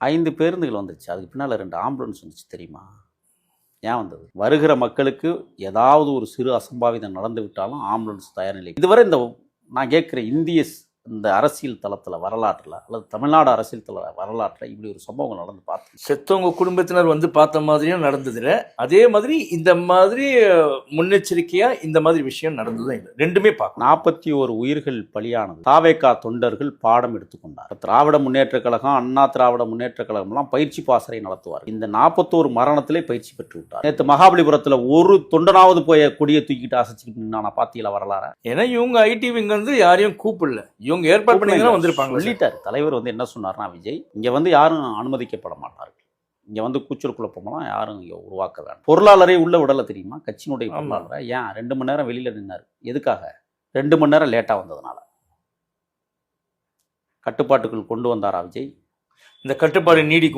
ஐந்து பேருந்துகள் வந்துச்சு அதுக்கு பின்னால் ரெண்டு ஆம்புலன்ஸ் வந்துச்சு. தெரியுமா? ஏன் வந்தது? வருகிற மக்களுக்கு ஏதாவது ஒரு சிறு அசம்பாவிதம் நடந்து விட்டாலும் ஆம்புலன்ஸ் தயார் நிலை இதுவரை இந்த நான் கேட்குற இந்திய இந்த அரசியல் தளத்தில் வரலாற்றில் அல்லது தமிழ்நாடு அரசியல் தள வரலாற்றில் இப்படி ஒரு சம்பவங்கள் நடந்து பார்த்து செத்தவங்க குடும்பத்தினர் வந்து பார்த்த மாதிரியும் நடந்ததுல. அதே மாதிரி இந்த மாதிரி அஹ், முன்னெச்சரிக்கையா இந்த மாதிரி விஷயம் நடந்ததும் இல்லை. ரெண்டுமே பார்க்கணும். நாற்பத்தி ஒரு உயிர்கள் பலியானது. தாவேக்கா தொண்டர்கள் பாடம் எடுத்துக்கொண்டார் திராவிட முன்னேற்றக் கழகம் அண்ணா திராவிட முன்னேற்றக் கழகம்லாம் பயிற்சி பாசறை நடத்துவார். இந்த நாற்பத்தோரு மரணத்திலே பயிற்சி பெற்று விட்டார். நேற்று மகாபலிபுரத்தில் ஒரு தொண்டனாவது போய் கொடியை தூக்கிட்டு அசைச்சிக்கிட்டு நான் பாத்தியில வரலாற? ஏன்னா இவங்க ஐடி விங்க வந்து யாரையும் கூப்பிடல. இவங்க ஏற்பாடு பண்ணி வந்திருப்பாங்க சொல்லிட்டார். தலைவர் வந்து என்ன சொன்னார்னா விஜய் இங்க வந்து யாரும் அனுமதிக்கப்பட மாட்டார்கள். இங்க வந்து கூச்சல் குழப்பமெல்லாம் யாரும் இங்க உருவாக்க வேண்டாம் பொருளாளரே உள்ள விடல தெரியுமா? கட்சியினுடைய. பொருளாளரை? ஏன் ரெண்டு மணி நேரம் வெளியில நின்னாரு? எதுக்காக? ரெண்டு மணி நேரம் லேட்டா வந்ததுனால. கட்டுப்பாட்டுக்குள் கொண்டு வந்தாரா விஜய்? இந்த கட்டுப்பாடு நீடிக்கும்